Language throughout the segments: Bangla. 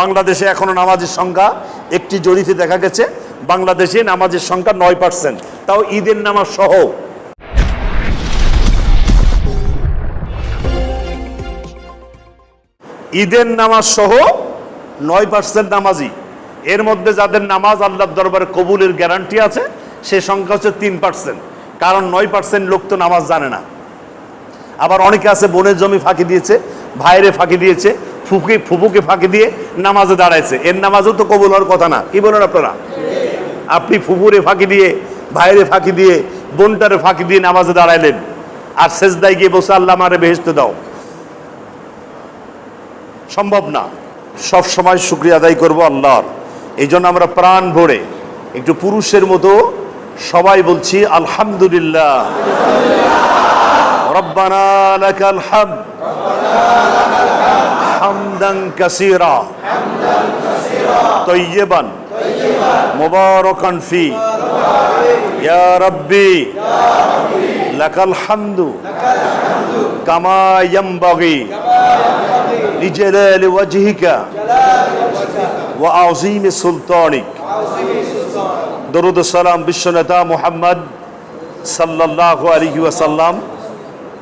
বাংলাদেশে এখনও নামাজের সংখ্যা একটি জরিপে দেখা গেছে, বাংলাদেশে নামাজের সংখ্যা নয় পার্সেন্ট তাও ঈদের নামাজ সহ। ঈদের নামাজ সহ নয় পার্সেন্ট নামাজি। এর মধ্যে যাদের নামাজ আল্লাহর দরবারে কবুলের গ্যারান্টি আছে, সে সংখ্যা হচ্ছে তিন পার্সেন্ট কারণ নয় পার্সেন্ট লোক তো নামাজ জানে না। আবার অনেকে আছে, বোনের জমি ফাঁকি দিয়েছে, ভাইরে ফাঁকি দিয়েছে ফুকে, ফুপুকে ফাঁকি দিয়ে নামাজে দাঁড়াইছে। এর নামাজও তো কবুল হওয়ার কথা না। কি বলেন আপনারা? আপনি ফুপুরে ফাঁকি দিয়ে, ভাইরে ফাঁকি দিয়ে, বোনটারে ফাঁকি দিয়ে নামাজে দাঁড়াইলেন। আর শেষদায় গিয়ে বসে আল্লাহ আমারে বেহেস্ত দাও। সম্ভব না। সব সময় শুক্রিয়া আদায় করব আল্লাহর। এই জন্য আমরা প্রাণ ভরে একটু পুরুষের মতো সবাই বলছি, আলহামদুলিল্লাহ। রব্বানা লাকাল হামদ। হামদান কাসিরা। তৈবান মুবারকান ফি। ইয়া রব্বি। লাকাল হামদু। কামা ইয়ামবাগি। লিজালালি ওয়াজহিকা। ওয়া আযীমি সুলতানিক। দরুদ সালাম বিশ্বনেতা মুহাম্মদ সাল্লাল্লাহু আলাইহি ওয়াসাল্লাম।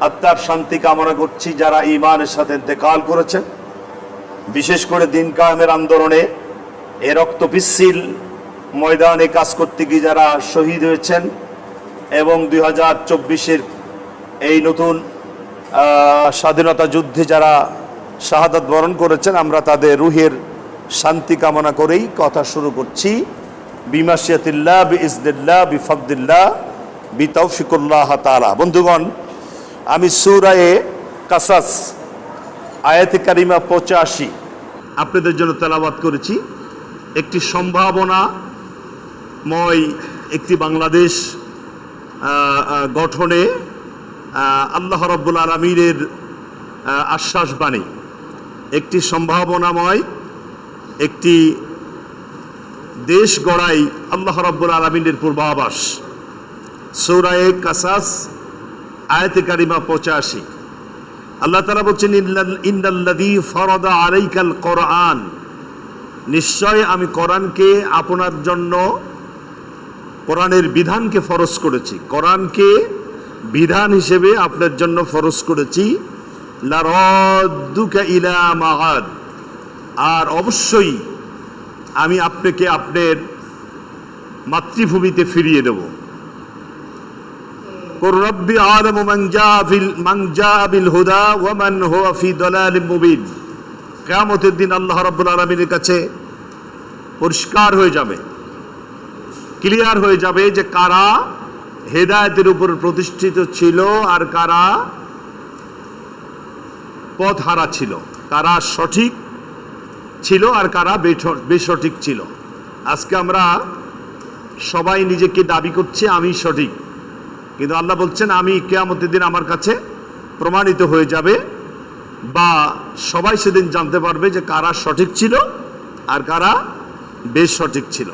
আত্মার শান্তি কামনা করছি যারা ইমানের সাথে ইন্তেকাল করেছেন। বিশেষ করে দিন কায়েমের আন্দোলনে এ রক্ত পিচ্ছিল ময়দানে কাজ করতে গিয়ে যারা শহীদ হয়েছেন এবং দুই হাজার চব্বিশের এই নতুন স্বাধীনতা যুদ্ধে যারা শাহাদাত বরণ করেছেন, আমরা তাদের রুহের শান্তি কামনা করেই কথা শুরু করছি। বিমাশিয়াতিল্লাহ বি ইজনিল্লাহ বি ফকদিল্লাহ বি তৌফিকুল্লাহ তালা বন্ধুগণ, আমি সুরায়ে কাসাস, আয়াতে কারিমা পঁচাশি আপনাদের জন্য তেলাবাদ করেছি। একটি সম্ভাবনাময় একটি বাংলাদেশ গঠনে আল্লাহ রব্বুল আলমীর আশ্বাস বাণী। একটি সম্ভাবনাময় একটি দেশ গড়াই আল্লাহ রব্বুল আলমিনের পূর্বাভাস। সৌরায়ে কাসাস, আয়াতে কারিমা পঁচাশি। আল্লাহ তালা বলছেন ইন্নাল্লাযী ফরদা আলাইকাল কোরআন নিশ্চয় আমি কোরআনকে আপনার জন্য কোরআনের বিধানকে ফরজ করেছি। কোরআনকে বিধান হিসেবে আপনার জন্য ফরজ করেছি। আর অবশ্যই আমি আপনাকে আপনার মাতৃভূমিতে ফিরিয়ে দেব। قل ربي عالم من جاء في من جاء بالهدى ومن هو في ضلال مبين কিয়ামতের দিন আল্লাহ রাব্বুল আলামিনের কাছে পরিষ্কার হয়ে যাবে ক্লিয়ার হয়ে যাবে যে কারা হেদায়েতের উপর প্রতিষ্ঠিত ছিল আর কারা পথ হারা ছিল কারা সঠিক ছিল আর কারা বেঠ- বেসঠিক ছিল আজকে আমরা সবাই নিজেকে দাবি করছে আমি সঠিক কিন্তু আল্লাহ বলছেন, আমি কেয়ামতের দিন আমার কাছে প্রমাণিত হয়ে যাবে বা সবাই সেদিন জানতে পারবে যে কারা সঠিক ছিল আর কারা বেশ সঠিক ছিল।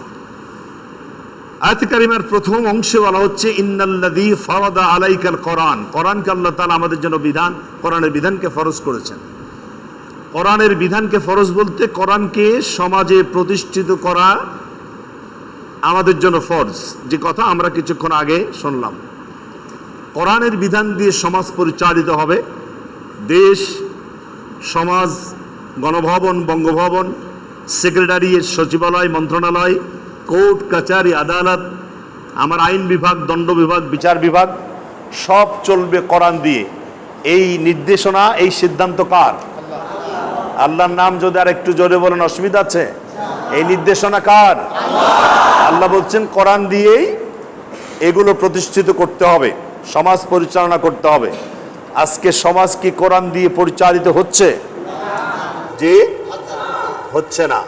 আয়াতকারিমার প্রথম অংশে বলা হচ্ছে, ইন্নাল্লাযী ফারাদা আলাইকাল কোরআন। কোরআনকে আল্লাহ তাআলা আমাদের জন্য বিধান, কোরআনের বিধানকে ফরজ করেছেন। কোরআনের বিধানকে ফরজ বলতে কোরআনকে সমাজে প্রতিষ্ঠিত করা আমাদের জন্য ফরজ। যে কথা আমরা কিছুক্ষণ আগে শুনলাম। কোরআনের বিধান দিয়ে সমাজ পরিচালিত হবে। দেশ, সমাজ, গণভবন, বঙ্গভবন, সেক্রেটারিয়েট, সচিবালয়, মন্ত্রণালয়, কোর্ট, কাচারি, আদালত, আমার আইন বিভাগ, দণ্ড বিভাগ, বিচার বিভাগ, সব চলবে কোরআন দিয়ে। এই নির্দেশনা, এই সিদ্ধান্ত কার? আল্লাহর নাম যদি আর একটু জোরে বলেন, অসুবিধা আছে? এই নির্দেশনা কার? আল্লাহ বলছেন, কোরআন দিয়েই এগুলো প্রতিষ্ঠিত করতে হবে। সমাজ পরিচালনা করতে হবে। আজকে সমাজ কি কোরআন দিয়ে পরিচালিত হচ্ছে? যে হচ্ছে না।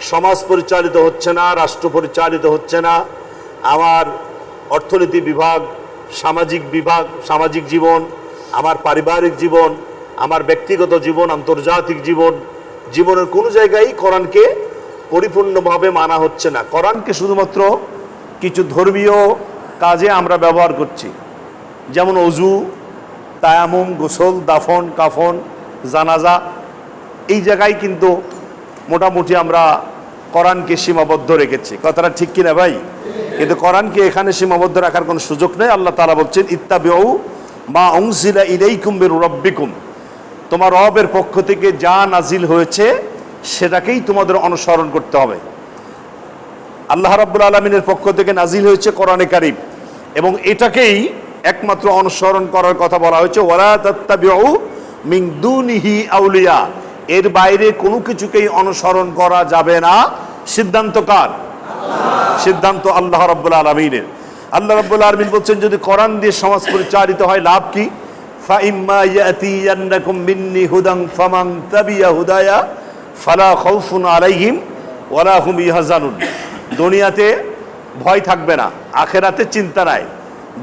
সমাজ পরিচালিত হচ্ছে না, রাষ্ট্র পরিচালিত হচ্ছে না। আমার অর্থনীতি বিভাগ, সামাজিক বিভাগ, সামাজিক জীবন, আমার পারিবারিক জীবন, আমার ব্যক্তিগত জীবন, আন্তর্জাতিক জীবন, জীবনের কোনো জায়গায় কোরআনকে পরিপূর্ণভাবে মানা হচ্ছে না। কোরআনকে শুধুমাত্র কিছু ধর্মীয় কাজে আমরা ব্যবহার করছি। যেমন অজু, তায়ামুম, গোসল, দাফন, কাফন, জানাজা, এই জায়গায় কিন্তু মোটামুটি আমরা কোরআনকে সীমাবদ্ধ রেখেছি। কথাটা ঠিক কিনা ভাই? কিন্তু কোরআনকে এখানে সীমাবদ্ধ রাখার কোনো সুযোগ নেই। আল্লাহ তালা বলছেন, ইত্তাবিউ মা অংসিলা ইলাইকুম বির রব্বিকুম। তোমার রবের পক্ষ থেকে যা নাজিল হয়েছে, সেটাকেই তোমাদের অনুসরণ করতে হবে। আল্লাহ রাব্বুল আলমিনের পক্ষ থেকে নাজিল হয়েছে কোরআনে কারিম। এবং এটাকেই একমাত্র অনুসরণ করার কথা বলা হয়েছে। ওয়ালা তাত্তাবিউ মিন দুনিহি আউলিয়া। এর বাইরে কোনো কিছুকেই অনুসরণ করা যাবে না। সিদ্ধান্ত কার? সিদ্ধান্ত আল্লাহ রাব্বুল আলমিনের। আল্লাহ রাব্বুল আলমিন বলছেন, যদি কোরআন দিয়ে সমাজ পরিচালিত হয়, লাভ কি? দুনিয়াতে ভয় থাকবে না, আখেরাতে চিন্তা নাই।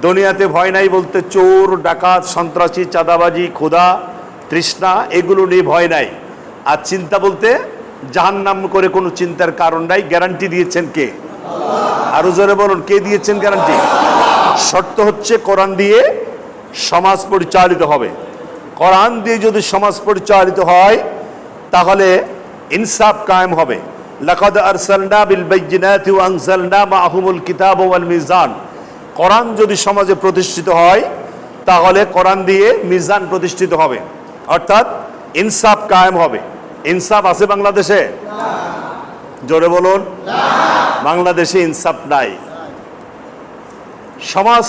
দুনিয়াতে ভয় নাই বলতে চোর, ডাকাত, সন্ত্রাসী, চাঁদাবাজি, ক্ষুধা, তৃষ্ণা, এগুলো নিয়ে ভয় নাই। আর চিন্তা বলতে জাহান্নাম করে কোনো চিন্তার কারণ নাই। গ্যারান্টি দিয়েছেন কে? আরও জোরে বলুন, কে দিয়েছেন গ্যারান্টি? শর্ত হচ্ছে কোরআন দিয়ে সমাজ পরিচালিত হবে। কোরআন দিয়ে যদি সমাজ পরিচালিত হয়, তাহলে ইনসাফ কায়েম হবে। লাকাদ আরসালনা বিল বাইয়িনাতি ওয়া আনজালনা মাআহুমুল কিতাব ওয়াল মিজান। কোরআন যদি সমাজে প্রতিষ্ঠিত হয় তাহলে কোরআন দিয়ে মিজান প্রতিষ্ঠিত হবে। অর্থাৎ ইনসাফ কায়েম হবে। ইনসাফ আছে বাংলাদেশে? জোরে বলুন। বাংলাদেশে ইনসাফ নাই। সমাজ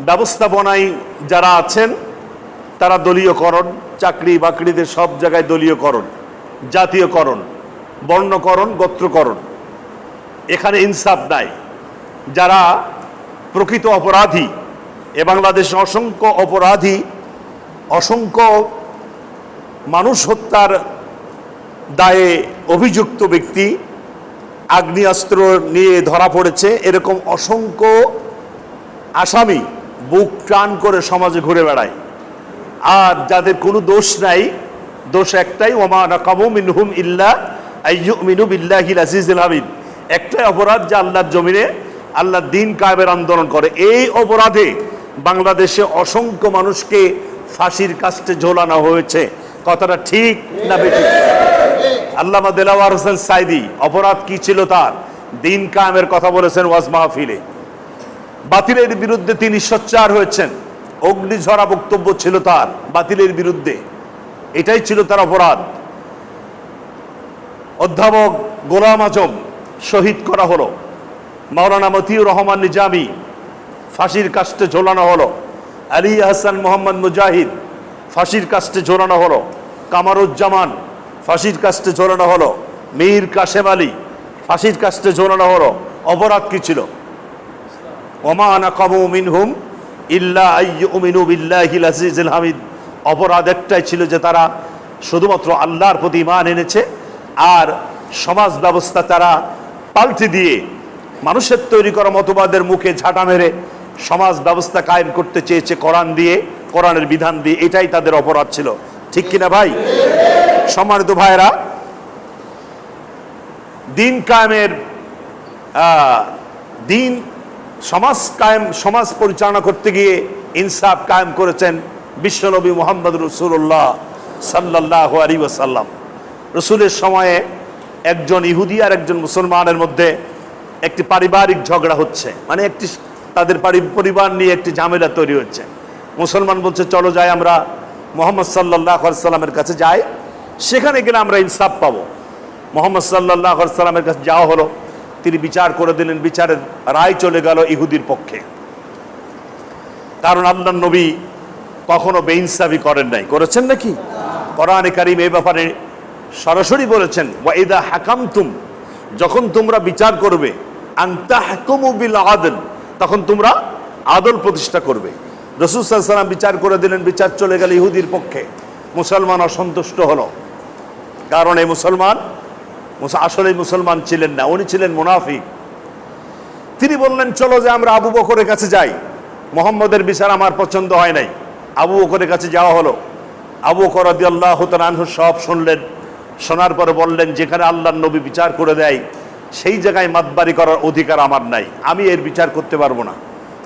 ব্যবস্থাপনায় যারা আছেন তারা দলীয়করণ চাকরি বাকরিদের সব জায়গায় দলীয়করণ জাতীয়করণ বর্ণকরণ গোত্রকরণ। এখানে ইনসাফ নাই। যারা প্রকৃত অপরাধী এ বাংলাদেশে অসংখ্য অপরাধী, অসংখ্য মানুষ হত্যার দায়ে অভিযুক্ত ব্যক্তি আগ্নেয়াস্ত্র নিয়ে ধরা পড়েছে। এরকম অসংখ্য আসামি বুক টান করে সমাজে ঘুরে বেড়ায়। আর যাদের কোনো দোষ নাই, দোষ একটাই, ওমা নাকামু মিনহুম ইল্লা আইয়ুমিনু বিল্লাহিল আজিজুল হামিদ। একটাই অপরাধ যা আল্লাহর জমিনে আল্লাহর দিন কায়েমের আন্দোলন করে। এই অপরাধে বাংলাদেশে অসংখ্য মানুষকে ফাঁসির কাস্টে ঝোলানো হয়েছে। কথাটা ঠিক না বেঠিক? আল্লামা দেলাওয়ার হোসেন সাইদি, অপরাধ কি ছিল তার? দিন কায়েমের কথা বলেছেন ওয়াজ মাহফিলে। বাতিলের বিরুদ্ধে তিনি সোচ্চার হয়েছেন। অগ্নিঝরা বক্তব্য ছিল তার, বাতিলের বিরুদ্ধে। এটাই ছিল তার অপরাধ। অধ্যাপক গোলাম আজম শহীদ করা হলো। মাওলানা মতিউর রহমান নিজামি ফাঁসির কাস্টে ঝোলানো হলো। আলী হাসান মোহাম্মদ মুজাহিদ ফাঁসির কাস্টে ঝোলানো হলো। কামারুজ্জামান ফাঁসির কাস্টে ঝোলানো হলো। মীর কাশেম আলী ফাঁসির কাস্টে ঝোলানো হলো। অপরাধ কী ছিল? ওমা নাকামু মিনহুম ইল্লা আইয়ুমিনু বিল্লাহিল আজিজুল হামিদ। অপরাধ একটাই ছিল যে তারা শুধুমাত্র আল্লাহর প্রতি ইমান এনেছে আর সমাজ ব্যবস্থা তারা পাল্টে দিয়ে মানুষের তৈরি করা মতবাদের মুখে ঝাঁটা মেরে সমাজ ব্যবস্থা কায়েম করতে চেয়েছে কোরআন দিয়ে, কোরআনের বিধান দিয়ে, এটাই তাদের অপরাধ ছিল। ঠিক কিনা ভাই? সম্মানিত ভাইরা দিন কায়েমের দিন সমাজ কায়েম, সমাজ পরিচালনা করতে গিয়ে ইনসাফ কায়েম করেছেন বিশ্বনবী মোহাম্মদ রসুল্লাহ সাল্লাহ আলী ওসাল্লাম রসুলের সময়ে একজন ইহুদি আর একজন মুসলমানের মধ্যে একটি পারিবারিক ঝগড়া হচ্ছে। মানে একটি তাদের পরিবার নিয়ে একটি ঝামেলা তৈরি হচ্ছে। মুসলমান বলছে, চলো যাই আমরা মোহাম্মদ সাল্লাহ সাল্লামের কাছে যাই। সেখানে গেলে আমরা ইনসাফ পাবো। মোহাম্মদ সাল্লাহ সাল্লামের কাছে যাওয়া হলো। তিনি বিচার করে দিলেন, বিচারের রায় চলে গেল ইহুদির পক্ষে। কারণ আল্লাহ নবী কখনো বেইনসাফি করেন নাই। করেছেন নাকি? কোরআনে কারিম এই ব্যাপারে সরাসরি বলেছেন ওয়াইদা হাকামতুম যখন তোমরা বিচার করবে হাকুমু আদল। তখন তোমরা আদল প্রতিষ্ঠা করবে। রসুল সাল্লাম বিচার করে দিলেন, বিচার চলে গেল ইহুদির পক্ষে। মুসলমান অসন্তুষ্ট হলো। কারণ এই মুসলমান আসলে মুসলমান ছিলেন না, উনি ছিলেন মুনাফিক। তিনি বললেন, চলো যে আমরা আবু বকরের কাছে যাই। মোহাম্মদের বিচার আমার পছন্দ হয় নাই। আবু বকরের কাছে যাওয়া হলো। আবু বকর আল্লাহ আনহু সব শুনলেন। শোনার পরে বললেন, যেখানে আল্লাহর নবী বিচার করে দেয় সেই জায়গায় মাতবারি করার অধিকার আমার নাই। আমি এর বিচার করতে পারব না।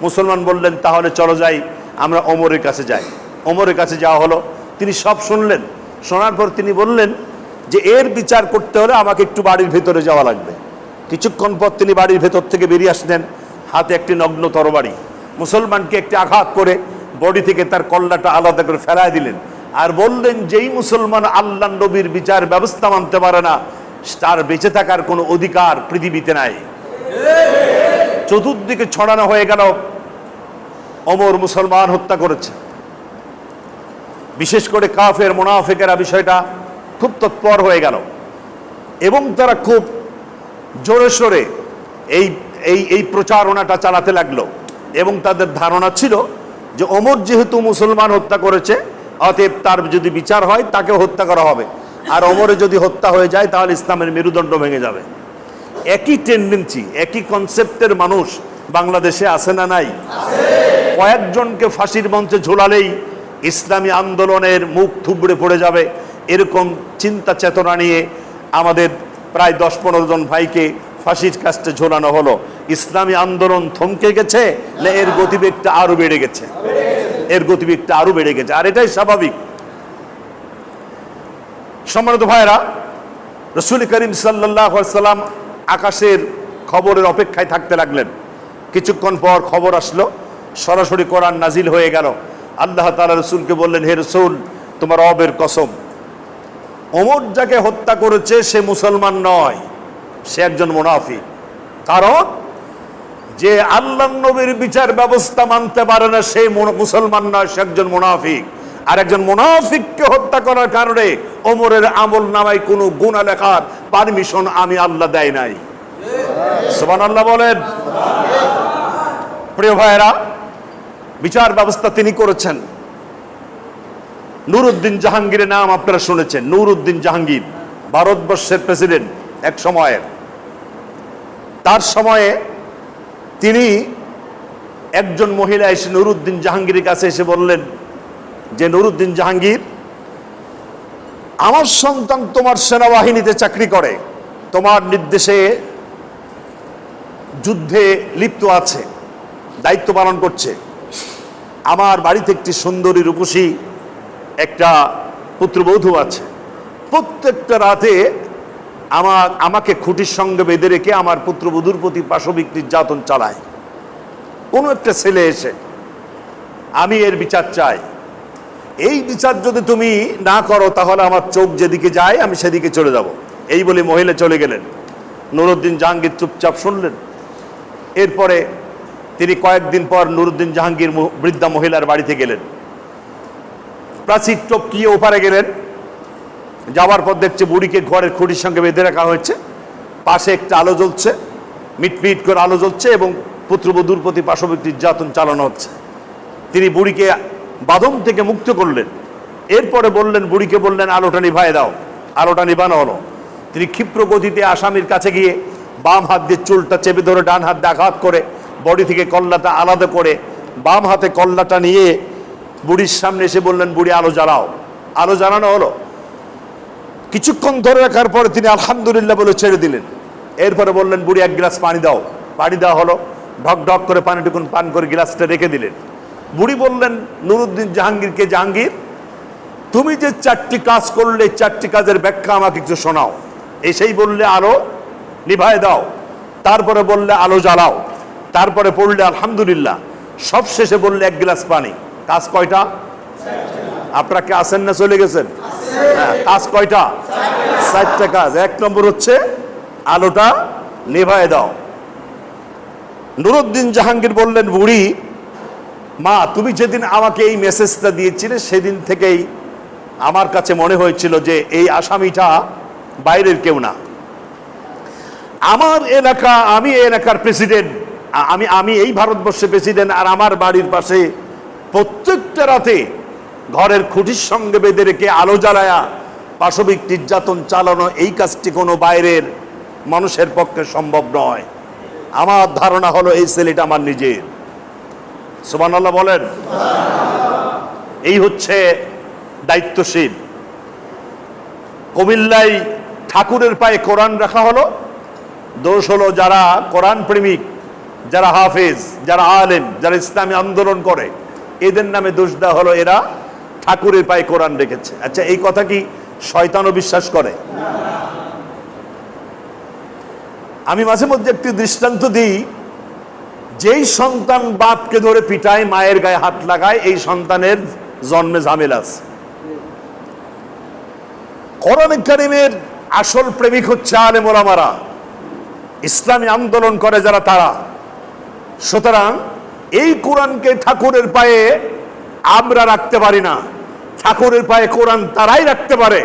মুসলমান বললেন, তাহলে চলো যাই, আমরা অমরের কাছে যাই। অমরের কাছে যাওয়া হলো। তিনি সব শুনলেন। শোনার পর তিনি বললেন যে, এর বিচার করতে হলে আমাকে একটু বাড়ির ভেতরে যাওয়া লাগবে। কিছুক্ষণ পর তিনি বাড়ির ভেতর থেকে বেরিয়ে আসলেন, হাতে একটি নগ্ন তরবারি। মুসলমানকে একটি আঘাত করে বডি থেকে তার কল্লাটা আলাদা করে ফেলায় দিলেন। আর বললেন, যেই মুসলমান আল্লাহ নবীর বিচার ব্যবস্থা মানতে পারে না তার বেঁচে থাকার কোনো অধিকার পৃথিবীতে নাই। চতুর্দিকে ছড়ানো হয়ে গেল অমর মুসলমান হত্যা করেছে। বিশেষ করে কাফের, মোনাফেকেরা বিষয়টা খুব তৎপর হয়ে গেল। এবং তারা খুব জোরে সোরে এই এই এই প্রচারণাটা চালাতে লাগল। এবং তাদের ধারণা ছিল যে অমর যেহেতু মুসলমান হত্যা করেছে, অতএব তার যদি বিচার হয় তাকে হত্যা করা হবে। আর অমরে যদি হত্যা হয়ে যায়, তাহলে ইসলামের মেরুদণ্ড ভেঙে যাবে। একই টেন্ডেন্সি একই কনসেপ্টের মানুষ বাংলাদেশে আছে না নাই? কয়েকজনকে ফাঁসির মঞ্চে ঝোলালেই ইসলামী আন্দোলনের মুখ থুবড়ে পড়ে যাবে। এরকম চিন্তা চেতনা নিয়ে আমাদের প্রায় দশ পনেরো জন ভাইকে ফাঁসির কাস্টে ঝোলানো হলো। ইসলামী আন্দোলন থমকে গেছে না এর গতিবেগটা আরও বেড়ে গেছে? এর গতিবেগটা আরও বেড়ে গেছে। আর এটাই স্বাভাবিক। সম্মানিত ভাইরা রসুল করিম সাল্লাহ সাল্লাম আকাশের খবরের অপেক্ষায় থাকতে লাগলেন। কিছুক্ষণ পর খবর আসলো, সরাসরি কোরআন নাজিল হয়ে গেল। আল্লাহ তালা রসুলকে বললেন, হে রসুল, তোমার অবের কসম, ওমর যাকে হত্যা করেছে সে মুসলমান নয়, সে একজন মুনাফি কারণ যে আল্লাহ নবীর বিচার ব্যবস্থা মানতে পারে না সেই মুসলমান নয়, সে একজন মুনাফিক। আর একজন মুনাফিককে হত্যা করার কারণে ওমরের আমল নামায় কোনো গুণা লেখার পারমিশন আমি আল্লাহ দেয় নাই। সুবান আল্লাহ বলেন। প্রিয় ভাইয়েরা, বিচার ব্যবস্থা তিনি করেছেন। নুরুদ্দিন জাহাঙ্গীরের নাম আপনারা শুনেছেন। নুরুদ্দিন জাহাঙ্গীর, ভারতবর্ষের প্রেসিডেন্ট এক সময়ের তার সময়ে তিনি একজন মহিলা এসে নুরুদ্দিন জাহাঙ্গীরের কাছে এসে বললেন যে নুরুদ্দিন জাহাঙ্গীর, আমার সন্তান তোমার সেনাবাহিনীতে চাকরি করে, তোমার নির্দেশে যুদ্ধে লিপ্ত আছে, দায়িত্ব পালন করছে। আমার বাড়িতে একটি সুন্দরী রূপসী, একটা পুত্রবধূ আছে। প্রত্যেকটা রাতে আমার, আমাকে খুঁটির সঙ্গে বেঁধে রেখে আমার পুত্রবধূর প্রতি পাশবিক নির্যাতন চালায়। কোনো একটা ছেলে এসে, আমি এর বিচার চাই। এই বিচার যদি তুমি না করো, তাহলে আমার চোখ যেদিকে যায়, আমি সেদিকে চলে যাব। এই বলে মহিলা চলে গেলেন। নুরুদ্দিন জাহাঙ্গীর চুপচাপ শুনলেন। এরপরে তিনি কয়েকদিন পর নুরুদ্দিন জাহাঙ্গীর বৃদ্ধা মহিলার বাড়িতে গেলেন। প্রাচীর টপকিয়ে ওপারে গেলেন। যাওয়ার পর দেখছে বুড়িকে ঘরের খুঁটির সঙ্গে বেঁধে রাখা হয়েছে। পাশে একটা আলো জ্বলছে। মিটমিট করে আলো জ্বলছে এবং পুত্রবধূর প্রতি পাশবিক নির্যাতন চালানো হচ্ছে। তিনি বুড়িকে বাদম থেকে মুক্ত করলেন। এরপরে বললেন, বুড়িকে বললেন, আলোটা নিভায় দাও। আলোটা নিভানো হলো। তিনি ক্ষিপ্র গতিতে আসামির কাছে গিয়ে বাম হাত দিয়ে চুলটা চেপে ধরে ডান হাত আঘাত করে, বডি থেকে কল্লাটা আলাদা করে বাম হাতে কল্লাটা নিয়ে বুড়ির সামনে এসে বললেন, বুড়ি, আলো জ্বালাও। আলো জ্বালানো হলো। কিছুক্ষণ ধরে রাখার পরে তিনি আলহামদুলিল্লাহ বলে ছেড়ে দিলেন। এরপরে বললেন, বুড়ি, এক গ্লাস পানি দাও। পানি দেওয়া হলো। ঢক ঢক করে পানিটুকুন পান করে গ্লাসটা রেখে দিলেন। বুড়ি বললেন, নুরুদ্দিন জাহাঙ্গীরকে জাহাঙ্গীর? তুমি যে চারটি কাজ করলে চারটি কাজের ব্যাখ্যা আমাকে কিছু শোনাও। এসেই বললে, আলো নিভায় দাও। তারপরে বললে, আলো জ্বালাও। তারপরে পড়লে, আলহামদুলিল্লাহ। সব শেষে বললে, এক গ্লাস পানি। কাজ কয়টা? আপনারা কি আসেন না চলে গেছেন? হ্যাঁ কাজ কয়টা? চারটা কাজ। এক নম্বর হচ্ছে, আলোটা নেভায় দাও। নুরুদ্দিন জাহাঙ্গীর বললেন বুড়ি মা, তুমি যেদিন আমাকে এই মেসেজটা দিয়েছিলে, সেদিন থেকেই আমার কাছে মনে হয়েছিল যে এই আসামিটা বাইরের কেউ না। আমার এলাকা, আমি এলাকার প্রেসিডেন্ট আমি আমি এই ভারতবর্ষের প্রেসিডেন্ট আর আমার বাড়ির পাশে প্রত্যেকটা রাতে ঘরের খুঁটির সঙ্গে বেঁধে রেখে আলো জ্বালায়া পাশবিক নির্যাতন চালানো এই কাজটি কোনো বাইরের মানুষের পক্ষে সম্ভব নয়। আমার ধারণা হলো এই ছেলেটা আমার নিজের। সুবান আল্লাহ বলেন। এই হচ্ছে দায়িত্বশীল। কুমিল্লায় ঠাকুরের পায়ে কোরআন রাখা হলো। দোষ হলো যারা কোরআন প্রেমিক, যারা হাফেজ, যারা আলেম, যারা ইসলামী আন্দোলন করে, এদের নামে দোষ দেওয়া হলো এরা ঠাকুরের পায়ে কোরআন রেখেছে। আচ্ছা এই কথা কি শয়তানও বিশ্বাস করে? আমি মাঝে মধ্যে একটি দৃষ্টান্ত দিই। যেই সন্তান বাপকে ধরে পিটায়, মায়ের গায়ে হাত লাগায়, এই সন্তানের জন্মে ঝামেলা আছে। কোরআন কারিমের আসল প্রেমিক হচ্ছে আলে মোলামারা ইসলামী আন্দোলন করে যারা তারা। সুতরাং এই কোরআনকে ঠাকুরের পায়ে আমরা রাখতে পারি না। ঠাকুরের পায়ে কোরআন তারাই রাখতে পারে।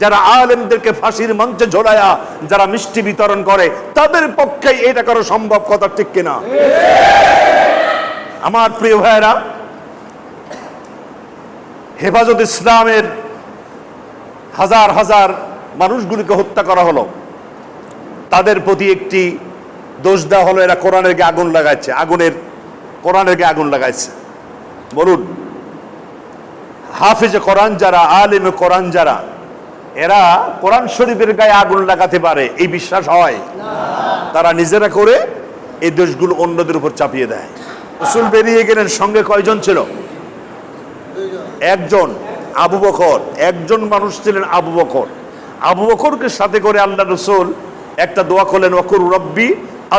যারা আলেমদেরকে ফাঁসির মঞ্চে ঝোলায়া যারা মিষ্টি বিতরণ করে, তাদের পক্ষে এটা করা সম্ভব, কথা ঠিক কিনা? আমার প্রিয় ভাইয়েরা, হেফাজত ইসলামের হাজার হাজার মানুষগুলিকে হত্যা করা হলো। তাদের প্রতি একটি দোষ দেওয়া হলো, এরা কোরআনের গে আগুন লাগাচ্ছে আগুনের, কোরআনের গে আগুন লাগাইছে। বলুন, হাফিজে কোরআন যারা, আলিমে কোরআন যারা এরা কোরআন শরীফের গায়ে আগুন লাগাতে পারে, এই বিশ্বাস হয়। তারা নিজেরা করে এই দোষগুলো অন্যদের উপর চাপিয়ে দেয়। রসুল বেরিয়ে গেলেন, সঙ্গে কয়জন ছিল? একজন, আবু বকর। একজন মানুষ ছিলেন আবু বকর। আবু বকরকে সাথে করে আল্লাহ রসুল একটা দোয়া করলেন, ওয়াকুর রব্বি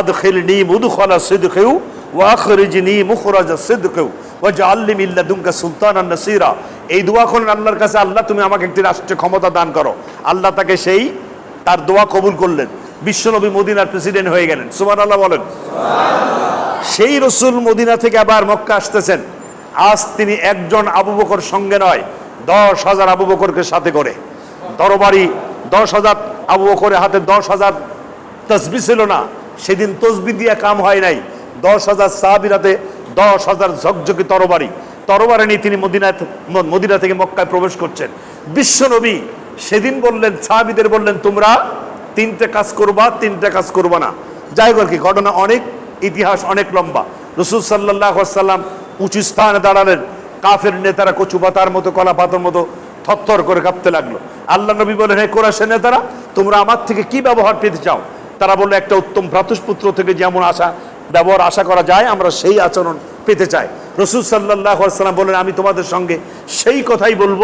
আদখিলনি মুদখালা সিদখিউ ওয়া আখরিজনি মুখরাজা সিদখিউ ওয়া জাআলনি মিন লাদুনকা সুলতানান নাসীরা। এই দোয়া করলেন আল্লাহর কাছে আল্লাহ তুমি আমাকে একটি রাষ্ট্রীয় ক্ষমতা দান করো। আল্লাহ তাকে সেই তার দোয়া কবুল করলেন। বিশ্বনবী মদিনার প্রেসিডেন্ট হয়ে গেলেন। সুবহানাল্লাহ বলেন। সেই রসুল মদিনা থেকে আবার মক্কা আসতেছেন। আজ তিনি একজন আবু বকর সঙ্গে নয় দশ হাজার আবু বকরকে সাথে করে। তরবারি দশ হাজার আবু বকরের হাতে দশ হাজার তসবি ছিল না। সেদিন তসবি দিয়ে কাম হয় নাই। দশ হাজার সাহাবির হাতে দশ হাজার ঝকঝকে তরবারি। তরবারি নিয়ে তিনি মদিনা মদিনা থেকে মক্কায় প্রবেশ করছেন। বিশ্বনবী সেদিন বললেন, সাহাবিদের বললেন, তোমরা তিনটে কাজ করবা, তিনটে কাজ করবা না। যাই হোক কি, ঘটনা অনেক, ইতিহাস অনেক লম্বা। রসুল সাল্লাহ উঁচু স্থানে দাঁড়ালেন। কাফের নেতারা কচু পাতার মতো, কলা পাতার মতো থরথর করে কাঁপতে লাগল। আল্লাহ নবী বলেন হে কোরআশের নেতারা, তোমরা আমার থেকে কি ব্যবহার পেতে চাও? তারা বলল, একটা উত্তম ভ্রাতুষ্পুত্র থেকে যেমন আশা ব্যবহার আশা করা যায়, আমরা সেই আচরণ পেতে চাই। রসুল সাল্লাহ সাল্লাম বলেন, আমি তোমাদের সঙ্গে সেই কথাই বলব,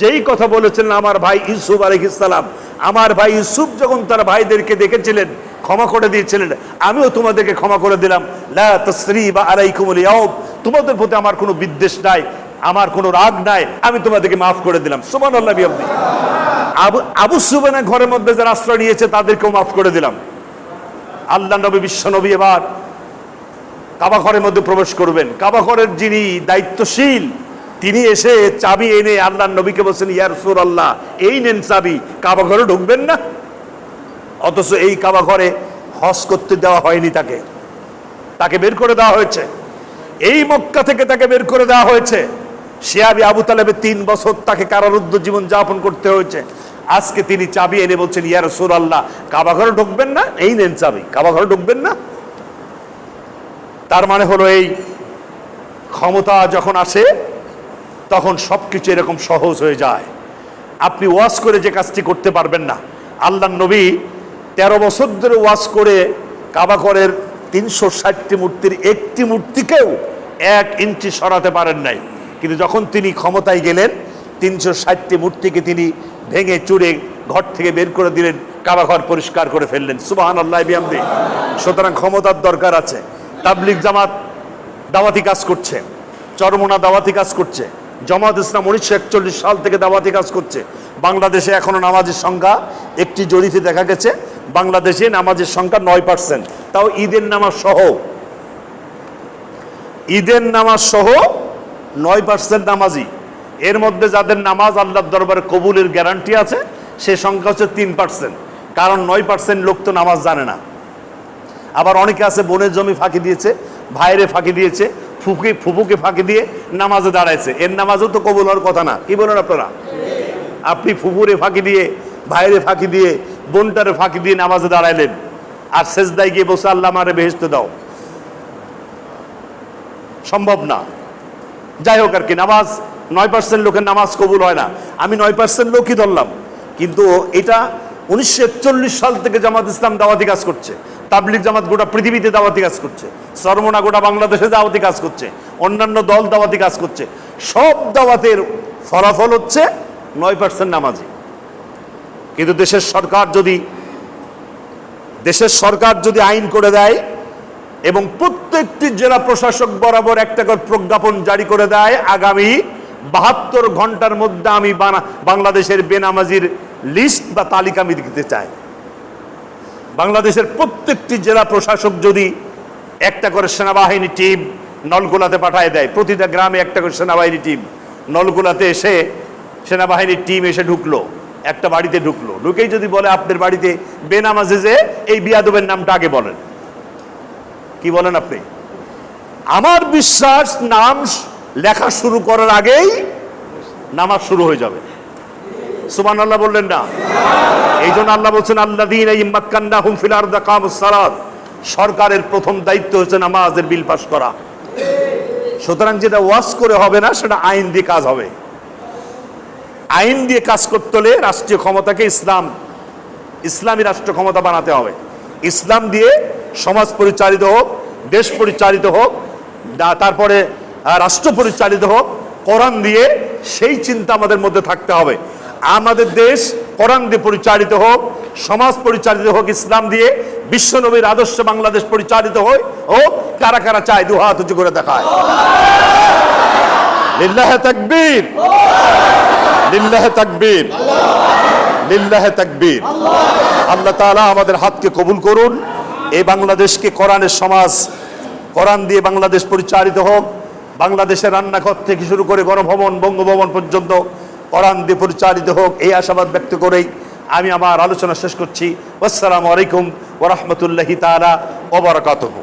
যেই কথা বলেছিলেন আমার ভাই ইউসুফ আলহিসাল্লাম আমার ভাই ইউসুফ যখন তার ভাইদেরকে দেখেছিলেন, ক্ষমা করে দিয়েছিলেন, আমিও তোমাদেরকে ক্ষমা করে দিলাম। তসরি বা আলাইকুমুল ইয়াউব তোমাদের প্রতি আমার কোনো বিদ্বেষ নাই, আমার কোনো রাগ নাই, আমি তোমাদেরকে মাফ করে দিলাম। সুমান আল্লাহ আবু আবু সুবানা ঘরের মধ্যে যারা আশ্রয় নিয়েছে, তাদেরকেও মাফ করে দিলাম। আল্লাহ নবী, বিশ্ব নবী এবার কাবা ঘরের মধ্যে প্রবেশ করবেন। কাবা ঘরের যিনি দায়িত্বশীল, তিনি এসে চাবি এনে আল্লাহ নবীকে বলছেন ইয়ার সুর আল্লাহ এই নেন চাবি। কাবা ঘরে ঢুকবেন না? অথচ এই কাবা ঘরে হজ করতে দেওয়া হয়নি তাকে। তাকে বের করে দেওয়া হয়েছে। এই মক্কা থেকে তাকে বের করে দেওয়া হয়েছে। শিয়াবি আবু তালেবের তিন বছর তাকে কারারুদ্ধ জীবন যাপন করতে হয়েছে। আজকে তিনি চাবি এনে বলছেন ইয়ার সুর আল্লাহ কাবা ঘরে ঢুকবেন না? এই নেন চাবি। কাবা ঘরে ঢুকবেন না? তার মানে হলো এই ক্ষমতা যখন আসে, তখন সব কিছু এরকম সহজ হয়ে যায়। আপনি ওয়াশ করে যে কাজটি করতে পারবেন না। আল্লাহ নবী তেরো বছর ধরে ওয়াশ করে কাবাকরের তিনশো ষাটটি মূর্তির একটি মূর্তিকেও এক ইঞ্চি সরাতে পারেন নাই। কিন্তু যখন তিনি ক্ষমতায় গেলেন, তিনশো ষাটটি মূর্তিকে তিনি ভেঙে চুড়ে ঘর থেকে বের করে দিলেন কাবাঘর পরিষ্কার করে ফেললেন। সুবাহান আল্লাহ বিয়ামদি সুতরাং ক্ষমতার দরকার আছে। তাবলিক জামাত দাওয়াতি কাজ করছে, চরমোনা দাওয়াতি কাজ করছে, জামাত ইসলাম উনিশশো একচল্লিশ সাল থেকে দাওয়াতি কাজ করছে। বাংলাদেশে এখনও নামাজের সংখ্যা একটি জরিতে দেখা গেছে, বাংলাদেশে নামাজের সংখ্যা নয় পার্সেন্ট। তাও ঈদের নামাজ সহ, ঈদের নামাজ সহ নয় পার্সেন্ট নামাজি। এর মধ্যে যাদের নামাজ আল্লাহর দরবারে কবুলের গ্যারান্টি আছে, সে সংখ্যা হচ্ছে তিন পার্সেন্ট। কারণ নয় পার্সেন্ট লোক তো নামাজ জানে না। আবার অনেকে আছে, বোনের জমি ফাঁকি দিয়েছে, ভাইরে ফাঁকি দিয়েছে, ফুফুকে ফুফুকে ফাঁকি দিয়ে নামাজে দাঁড়াইছে। এর নামাজও তো কবুল হওয়ার কথা না। কি বলেন আপনারা? আপনি ফুফুরে ফাঁকি দিয়ে, ভাইরে ফাঁকি দিয়ে, বোনটারে ফাঁকি দিয়ে নামাজে দাঁড়াইলেন। আর শেষদায় গিয়ে বসে আল্লাহ মারে বেহেস্তে দাও। সম্ভব না। যাই হোক আর কি, নামাজ, নয় পার্সেন্ট লোকের নামাজ কবুল হয় না। আমি নয় পার্সেন্ট লোকই ধরলাম। কিন্তু এটা উনিশশো একচল্লিশ সাল থেকে জামাত ইসলাম দাওয়াতি কাজ করছে। তাবলিক জামাত গোটা পৃথিবীতে দাওয়াতি কাজ করছে। সরমনা গোটা বাংলাদেশে দাওয়াতি কাজ করছে। অন্যান্য দল দাওয়াতি কাজ করছে। সব দাওয়াতের ফলাফল হচ্ছে নয় পার্সেন্ট নামাজি। কিন্তু দেশের সরকার যদি দেশের সরকার যদি আইন করে দেয় এবং প্রত্যেকটি জেলা প্রশাসক বরাবর একটা করে প্রজ্ঞাপন জারি করে দেয়, আগামী বাহাত্তর ঘণ্টার মধ্যে আমি বাংলাদেশের বেনামাজির লিস্ট বা তালিকা আমি দিতে চাই। বাংলাদেশের প্রত্যেকটি জেলা প্রশাসক যদি একটা করে সেনাবাহিনী টিম নলগোলাতে পাঠায় দেয়, প্রতিটা গ্রামে একটা করে সেনাবাহিনী টিম নলগোলাতে এসে সেনাবাহিনীর টিম এসে ঢুকলো, একটা বাড়িতে ঢুকলো। ঢুকেই যদি বলে, আপনার বাড়িতে বেনামাজে যে, এই বিয়াদবের নামটা আগে বলেন। কি বলেন আপনি? আমার বিশ্বাস, নাম লেখা শুরু করার আগেই নামাজ শুরু হয়ে যাবে। সুমান আল্লাহ বললেন না। এই জন্য আল্লাহ বলছেন আল্লাহ দিন এই মাক্কান্না হুম ফিলার দা কামসারাত সরকারের প্রথম দায়িত্ব হচ্ছে নামাজের বিল পাস করা। সুতরাং যেটা ওয়াজ করে হবে না, সেটা আইন দিয়ে কাজ হবে। আইন দিয়ে কাজ করতে হলে রাষ্ট্রীয় ক্ষমতাকে ইসলাম, ইসলামী রাষ্ট্র ক্ষমতা বানাতে হবে। ইসলাম দিয়ে সমাজ পরিচালিত হোক, দেশ পরিচালিত হোক তারপরে রাষ্ট্র পরিচালিত হোক, কোরআন দিয়ে সেই চিন্তা আমাদের মধ্যে থাকতে হবে। আমাদের দেশ কোরআন দিয়ে পরিচালিত হোক, সমাজ পরিচালিত হোক, ইসলাম দিয়ে বিশ্বনবীর আদর্শ বাংলাদেশ পরিচালিত হয় ও কারা কারা চায় দু হাত উঁচু করে দেখায়। লিল্লাহে তাকবীর। লিল্লাহে তাকবীর। লিল্লাহে তাকবীর। আল্লাহ তাআলা আমাদের হাতকে কবুল করুন। এই বাংলাদেশকে কোরআনের সমাজ, কোরআন দিয়ে বাংলাদেশ পরিচালিত হোক। বাংলাদেশের রান্নাঘর থেকে শুরু করে গণভবন বঙ্গভবন পর্যন্ত কোরআন দিয়ে পরিচালিত হোক, এই আশাবাদ ব্যক্ত করেই আমি আমার আলোচনা শেষ করছি। আসসালামু আলাইকুম ওরহমতুল্লাহি ওবরকাত ওবরাকাতুহু